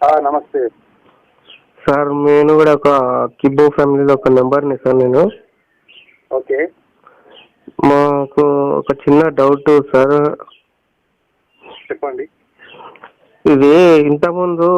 నమస్తే. సార్ నేను కూడా ఒక కిబ్బో ఫ్యామిలీలో ఒక నెంబర్ని సార్ నేను. ఓకే. మాకు ఒక చిన్న డౌట్ సార్. చెప్పండి. ఇది ఇంతకుముందు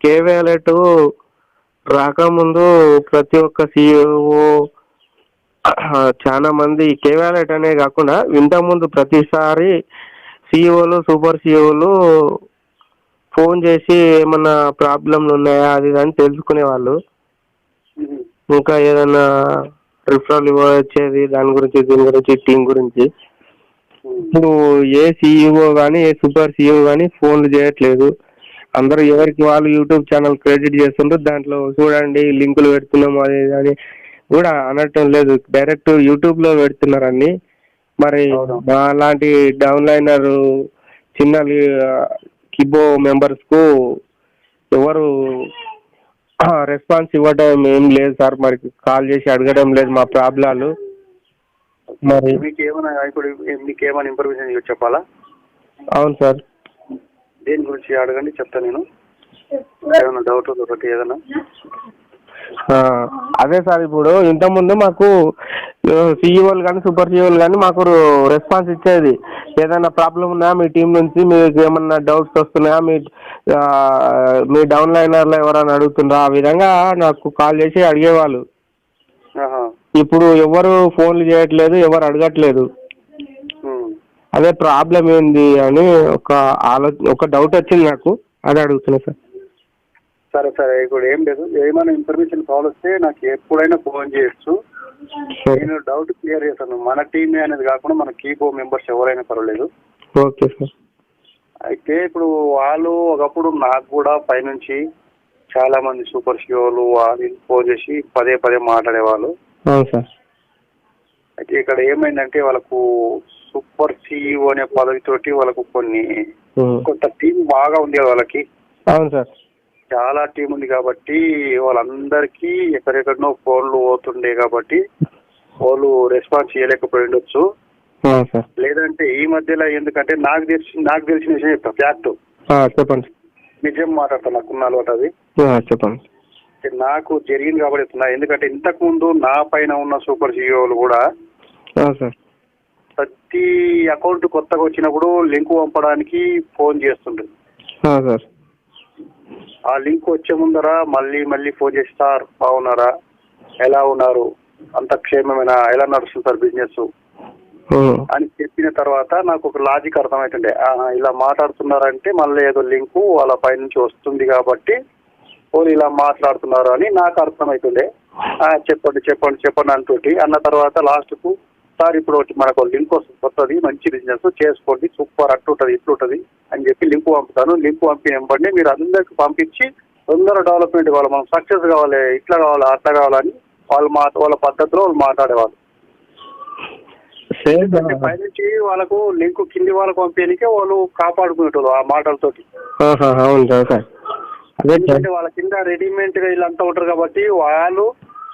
కే వ్యాలెట్ రాకముందు ప్రతి ఒక్క సిఇఓ చాలా మంది కే వ్యాలెట్ అనే కాకుండా ఇంతకుముందు ప్రతిసారి సిఇఓలు సూపర్ సిఇఓలు ఫోన్ చేసి ఏమన్నా ప్రాబ్లంలు ఉన్నాయా అది ఇది అని తెలుసుకునేవాళ్ళు మ్మ్. ఇంకా ఏదైనా రిఫరల్ ఇవ్వచ్చేది దాని గురించి దీని గురించి టీం గురించి. ఇప్పుడు ఏ సీఈఓ కానీ ఏ సూపర్ సీఈఓ కానీ ఫోన్లు చేయట్లేదు అందరూ ఎవరికి వాళ్ళు యూట్యూబ్ ఛానల్ క్రెడిట్ చేస్తుండ్రు దాంట్లో చూడండి లింకులు పెడుతున్నాము అది ఇది అని కూడా అనటం లేదు డైరెక్ట్ యూట్యూబ్లో పెడుతున్నారు అన్ని మరి. మా లాంటి డౌన్ లైనర్ చిన్న కిబో మెంబర్స్కు ఎవరు రెస్పాన్స్ ఇవ్వడం ఏం లేదు సార్. మరి కాల్ చేసి అడగడం లేదు మా ప్రాబ్లాలు. మరి మీకు ఏమైనా ఇప్పుడు మీకు ఏమైనా ఇన్ఫర్మేషన్ చెప్పాలా? అవును సార్. దేని గురించి అడగండి చెప్తా నేను. ఏమైనా డౌట్ ఒకటి ఏదైనా? అదే సార్ ఇప్పుడు ఇంతకుముందు మాకు సీఈఓలు కానీ సూపర్ సీఈఓలు కానీ మాకు రెస్పాన్స్ ఇచ్చేది. ఏదైనా ప్రాబ్లం ఉన్నాయా మీ టీం నుంచి మీకు ఏమన్నా డౌట్స్ వస్తున్నాయా? మీ మీ డౌన్ లైనర్లో ఎవరైనా అడుగుతుండ్రా? ఆ విధంగా నాకు కాల్ చేసి అడిగేవాళ్ళు. ఇప్పుడు ఎవరు ఫోన్లు చేయట్లేదు ఎవరు అడగట్లేదు. అదే ప్రాబ్లం ఏంది అని ఒక ఆలో ఒక డౌట్ వచ్చింది నాకు. అదే అడుగుతున్నా సార్. సరే సరే. ఇప్పుడు ఏం లేదు. ఏమైనా ఇన్ఫర్మేషన్ కావాల్స్తే నాకు ఎప్పుడైనా ఫోన్ చేయొచ్చు. నేను డౌట్ క్లియర్ చేస్తాను మన టీమే అనేది కాకుండా మన కీబో మెంబర్స్ ఎవరైనా పర్వాలేదు. Okay sir. అయితే ఇప్పుడు వాళ్ళు ఒకప్పుడు నాకు కూడా పైనుంచి చాలా మంది సూపర్ షియోలు వాళ్ళు ఫోన్ చేసి పదే పదే మాట్లాడేవాళ్ళు. అవును సార్. అయితే ఇక్కడ ఏమైందంటే వాళ్ళకు సూపర్ సిఇఓ అనే పదవితోటి వాళ్ళకు కొన్ని. కొంత టీం బాగా ఉంది వాళ్ళకి. అవును సార్. చాలా టీం ఉంది కాబట్టి వాళ్ళందరికీ ఎక్కడెక్కడనో ఫోన్లు పోతుండే కాబట్టి వాళ్ళు రెస్పాన్స్ చేయలేకపోయి ఉండొచ్చు లేదంటే ఈ మధ్యలో ఎందుకంటే నాకు తెలిసి నాకు తెలిసిన విషయం చెప్తా ఫ్యాక్ట్. చెప్పండి. నిజం మాట్లాడతాను నాకున్న అలవాటు అది. చెప్పండి. నాకు జరిగింది కాబట్టి చెప్తున్నా ఎందుకంటే ఇంతకు ముందు నా పైన ఉన్న సూపర్ సిఇఓలు కూడా ప్రతి అకౌంట్ కొత్తగా వచ్చినప్పుడు లింక్ పంపడానికి ఫోన్ చేస్తుండ్రు. ఆ, సార్. ఆ లింక్ వచ్చే ముందర మళ్ళీ మళ్ళీ ఫోన్ చేసి సార్ బాగున్నారా? ఎలా ఉన్నారు? అంత క్షేమమేనా? ఎలా నడుస్తుంది సార్ బిజినెస్. అని చెప్పిన తర్వాత నాకు ఒక లాజిక్ అర్థమవుతుండే ఆహా, ఇలా మాట్లాడుతున్నారంటే మళ్ళీ ఏదో లింకు వాళ్ళ పై నుంచి వస్తుంది కాబట్టి వాళ్ళు ఇలా మాట్లాడుతున్నారు అని నాకు అర్థమవుతుండే ఆ, చెప్పండి చెప్పండి చెప్పండి అంటుంటి. అన్న తర్వాత లాస్ట్కు సార్ ఇప్పుడు మనకు లింక్ వస్తుంది కొత్తది మంచి బిజినెస్ చేసుకోండి సూపర్ అట్టుంటది ఇట్లుంటది అని చెప్పి లింక్ పంపుతాను. లింక్ పంపిన వెంబడి మీరు అందరికి పంపించి తొందర డెవలప్మెంట్ కావాలి మనం సక్సెస్ కావాలి ఇట్లా కావాలి అట్లా కావాలని వాళ్ళు మా వాళ్ళ పద్ధతిలో వాళ్ళు మాట్లాడేవాళ్ళు. పైనుంచి వాళ్ళకు లింక్ కింది వాళ్ళకు పంపించడానికే వాళ్ళు కాపాడుకునేటోళ్ళు ఆ మాటలతోటి. వాళ్ళ కింద రెడీమేడ్గా వీళ్ళంతా ఉంటారు కాబట్టి వాళ్ళు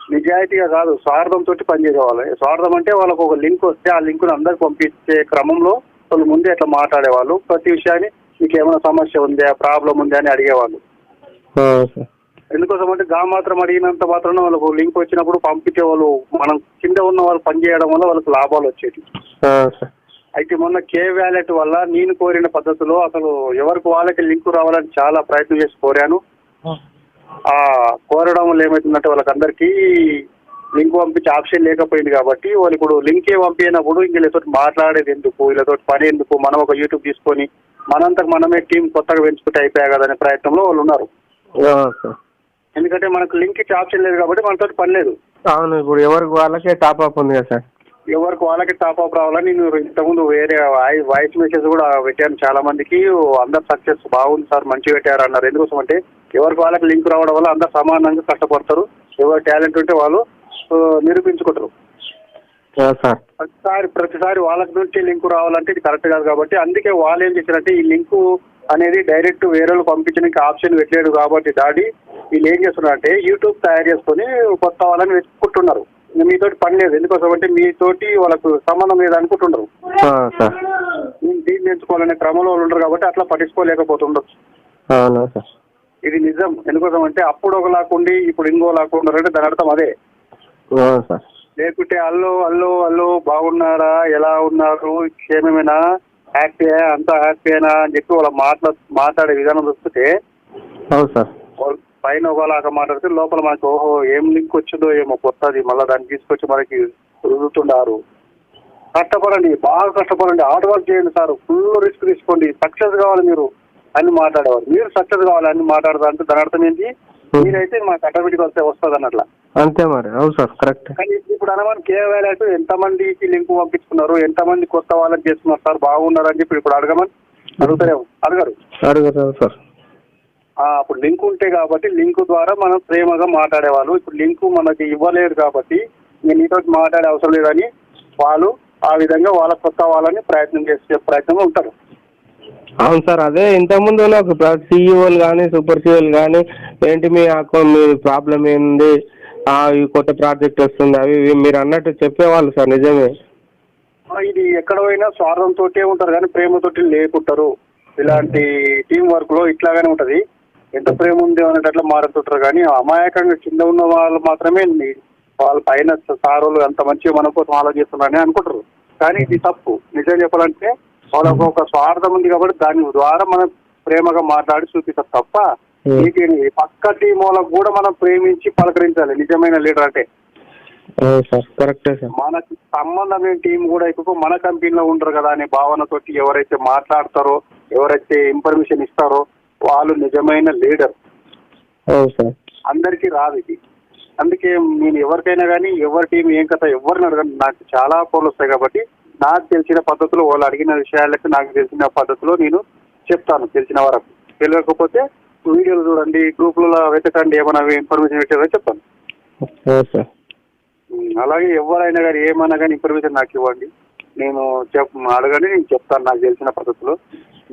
నిజాయితీగా కాదు స్వార్థం తోటి పనిచేసేవాళ్ళు. స్వార్థం అంటే వాళ్ళకు ఒక లింక్ వస్తే ఆ లింక్ అందరికి పంపించే క్రమంలో వాళ్ళు ముందే అట్లా మాట్లాడేవాళ్ళు. ప్రతి విషయాన్ని మీకు ఏమైనా సమస్య ఉందా ప్రాబ్లం ఉందా అని అడిగేవాళ్ళు. ఆ, సార్ ఎందుకోసం అంటే గా మాత్రం అడిగినంత మాత్రం వాళ్ళకు లింక్ వచ్చినప్పుడు పంపించే వాళ్ళు మనం కింద ఉన్న వాళ్ళు పనిచేయడం వల్ల వాళ్ళకి లాభాలు సార్ అయితే మొన్న కే వ్యాలెట్ వల్ల నేను కోరిన పద్ధతిలో అసలు ఎవరికి వాళ్ళకి లింక్ రావాలని చాలా ప్రయత్నం చేసి కోరాను. ఆ కోరడం వల్ల ఏమవుతుందంటే వాళ్ళకందరికీ లింక్ పంపించే ఆప్షన్ లేకపోయింది కాబట్టి వాళ్ళు ఇప్పుడు లింకే పంపించినప్పుడు ఇంక వీళ్ళతో మాట్లాడేది ఎందుకు? వీళ్ళతో పని ఎందుకు? మనం ఒక యూట్యూబ్ తీసుకొని మనంతకు మనమే టీం కొత్తగా పెంచుకుంటే అయిపోయా కదా అనే ప్రయత్నంలో వాళ్ళు ఉన్నారు. ఎందుకంటే మనకు లింక్ ఇచ్చే ఆప్షన్ లేదు కాబట్టి మనతో పని లేదు. అవును ఇప్పుడు ఎవరికి వాళ్ళకే టాప్ అప్ ఉంది కదా సార్. ఎవరికి వాళ్ళకి టాప్ అప్ రావాలని నేను ఇంతకుముందు వేరే వాయి- వాయిస్ మెసేజ్ కూడా పెట్టాను. చాలా మందికి అందరు సక్సెస్ బాగుంది సార్ మంచిగా పెట్టారు అన్నారు ఎందుకోసం అంటే ఎవరికి వాళ్ళకి లింక్ రావడం వల్ల అందరు సమానంగా కష్టపడతారు. ఎవరు టాలెంట్ ఉంటే వాళ్ళు నిరూపించుకుంటారు. ప్రతిసారి ప్రతిసారి వాళ్ళకి నుంచి లింక్ రావాలంటే ఇది కరెక్ట్ కాదు కాబట్టి అందుకే వాళ్ళు ఏం చేశారంటే ఈ లింక్ అనేది డైరెక్ట్ వేరే వాళ్ళు పంపించడానికి ఆప్షన్ పెట్టలేడు కాబట్టి డాడీ వీళ్ళు ఏం చేస్తున్నారంటే యూట్యూబ్ తయారు చేసుకొని కొత్త వాళ్ళని వెతుక్కుంటున్నారు. ఇంకా మీతోటి పని లేదు. ఎందుకోసం అంటే మీతోటి వాళ్ళకు సంబంధం లేదు అనుకుంటున్నారు. దీన్ని ఎంచుకోవాలనే క్రమంలో వాళ్ళు ఉండరు కాబట్టి అట్లా పట్టించుకోలేకపోతుండొచ్చు ఇది నిజం. ఎందుకోసం అంటే అప్పుడు ఒకలాకుండి ఇప్పుడు ఇంకో లాకుండారంటే దాని అర్థం అదే. లేకుంటే అల్లు అల్లు అల్లు బాగున్నారా ఎలా ఉన్నారు క్షేమమేనా హ్యాపీ అంతా హ్యాపీనా అని చెప్పి వాళ్ళ మాట్లా మాట్లాడే విధానం చూస్తుంటే అవును సార్. పైన ఒకలాగా మాట్లాడితే లోపల మనకి ఓహో ఏం లింక్ వచ్చిందో ఏమో కొత్తది. మళ్ళీ దాన్ని తీసుకొచ్చి మనకి రుదుతున్నారు కష్టపడండి బాగా కష్టపడండి. హార్డ్ వర్క్ చేయండి సార్. ఫుల్ రిస్క్ తీసుకోండి. సక్సెస్ కావాలి మీరు. అని మాట్లాడేవారు. మీరు సక్సెస్ కావాలి అని మాట్లాడదా అంటే దాని అర్థం ఏంటి? మీరైతే మాకు ఆటోమేటిక్ వస్తే వస్తుంది అన్నట్ల. అంతే మరి. అవును సార్ కరెక్ట్ కానీ ఇప్పుడు అనమాన్ కేవలం ఎంతమందికి లింక్ పంపించుకున్నారు ఎంతమంది కొత్త వాళ్ళకి చేస్తున్నారు సార్ బాగున్నారు అని చెప్పి ఇప్పుడు అడగమని అడుగుతారేమో అడగరు. అడుగుతాం సార్. ఆ, అప్పుడు లింక్ ఉంటే కాబట్టి లింక్ ద్వారా మనం ప్రేమగా మాట్లాడేవాళ్ళు. ఇప్పుడు లింక్ మనకి ఇవ్వలేరు కాబట్టి నేను నీతో మాట్లాడే అవసరం లేదని వాళ్ళు ఆ విధంగా వాళ్ళ కొత్త వాళ్ళని ప్రయత్నం చేసే ప్రయత్నంలో ఉంటారు. అవును సార్ అదే ఇంతకుముందు నాకు సీఈఓలు కానీ సూపర్ సీఈఓలు కానీ ఏంటి మీ అకౌంట్ మీ ప్రాబ్లం ఏంది? ఈ కొత్త ప్రాజెక్ట్ వస్తుంది అవి ఇవి మీరు అన్నట్టు చెప్పేవాళ్ళు సార్ నిజమే. ఇది ఎక్కడ పోయినా స్వార్థంతో ఉంటారు కానీ ప్రేమతోటి లేకుంటారు. ఇలాంటి టీం వర్క్లో ఇట్లాగానే ఉంటది. ఎంత ప్రేమ ఉంది అనేటట్లు మారుతుంటారు కానీ అమాయకంగా కింద ఉన్న వాళ్ళు మాత్రమే వాళ్ళ పైన సారోలు అంత మంచిగా మన కోసం ఆలోచిస్తున్నారని అనుకుంటారు. కానీ ఇది తప్పు. నిజం చెప్పాలంటే వాళ్ళకు ఒక స్వార్థం ఉంది కాబట్టి దాని ద్వారా మనం ప్రేమగా మాట్లాడి చూపిస్తారు తప్ప. వీటిని పక్క టీం వాళ్ళకు కూడా మనం ప్రేమించి పలకరించాలి. నిజమైన లీడర్ అంటే. మనకి సంబంధం లేని టీం కూడా ఎక్కువ మన కంపెనీలో ఉండరు కదా అనే భావనతోటి ఎవరైతే మాట్లాడతారో ఎవరైతే ఇన్ఫర్మేషన్ ఇస్తారో వాళ్ళు నిజమైన లీడర్ అందరికీ రాదు ఇది. అందుకే నేను ఎవరికైనా కానీ ఎవరి టీం ఏం కథ ఎవరిని అడగండి నాకు చాలా ఫోన్లు వస్తాయి కాబట్టి నాకు తెలిసిన పద్ధతిలో వాళ్ళు అడిగిన విషయాలకు నాకు తెలిసిన పద్ధతిలో నేను చెప్తాను తెలిసిన వరకు. తెలియకపోతే వీడియోలు చూడండి గ్రూపులలో వెతకండి ఏమైనా ఇన్ఫర్మేషన్ పెట్టారో చెప్తాను. అలాగే ఎవరైనా కానీ ఏమైనా కానీ ఇన్ఫర్మేషన్ నాకు ఇవ్వండి. నేను చెప్ అడగండి నేను చెప్తాను నాకు తెలిసిన పద్ధతిలో.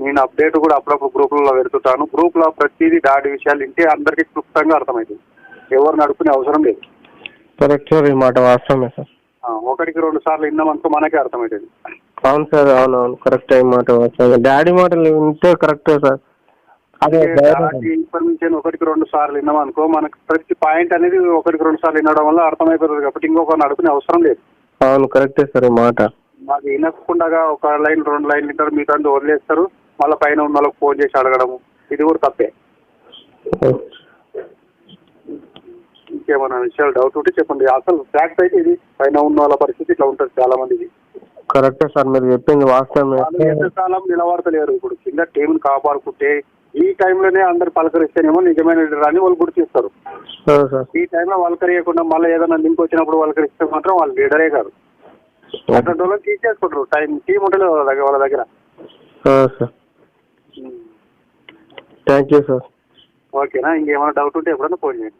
నేను అప్డేట్ కూడా అప్పుడప్పుడు గ్రూపులలో పెడుతుంటాను. గ్రూప్లో ప్రతిదీ దాడి విషయాలు ఇంటే అందరికీ క్లుప్తంగా అర్థమవుతుంది. ఎవరిని అడుక్కునే అవసరం లేదు. కరెక్ట్ సార్ ఈ మాట వాస్తవమే సార్. ఒకటికి రెండు సార్లు విన్నామనుకో మనకే అర్థమవుతుంది అవును సార్ అవును అవును. కరెక్ట్ ఈ మాట డాడీ మాటలు వింటే కరెక్టే సార్. ఇన్ఫర్మేషన్ ఒకటికి రెండు సార్లు విన్నామనుకో మనకు ప్రతి పాయింట్ అనేది ఒకటికి రెండు సార్లు వినడం వల్ల అర్థమైపోతుంది కాబట్టి ఇంకొకరిని అడుగునే అవసరం లేదు. అవును కరెక్టే సార్ మాట. మాకు వినకుండా ఒక లైన్ రెండు లైన్లు వింటారు మీతో వదిలేస్తారు. మళ్ళీ పైన ఉన్న వాళ్ళకి ఫోన్ చేసి అడగడము. ఇది కూడా తప్పే. ఇంకేమైనా విషయాలు డౌట్ ఉంటే చెప్పండి. అసలు ఫ్యాక్ట్ అయితే ఇది. పైన ఉన్న వాళ్ళ పరిస్థితి ఇట్లా ఉంటుంది చాలా మందిది కరెక్టే సార్ మీరు చెప్పింది వాస్తవమే వాళ్ళు ఎంతకాలం నిలబడతలేరు. ఇప్పుడు కింద టీంని కాపాడుకుంటే ఈ టైంలోనే అందరు పలకరిస్తేనేమో నిజమైన లీడర్ అని వాళ్ళు గుర్తిస్తారు ఈ టైంలో పలకరియకుండా మళ్ళీ ఏదైనా లింక్ వచ్చినప్పుడు పలకరిస్తే మాత్రం వాళ్ళు లీడరే కాదు. అట్లాంటి వాళ్ళని తీసేసుకుంటారు. టైం టీం ఉంటుంది వాళ్ళ దగ్గర వాళ్ళ దగ్గర. థ్యాంక్ యూ సార్ ఓకేనా? ఇంకేమైనా డౌట్ ఉంటే ఎప్పుడైనా ఫోన్ చేయండి.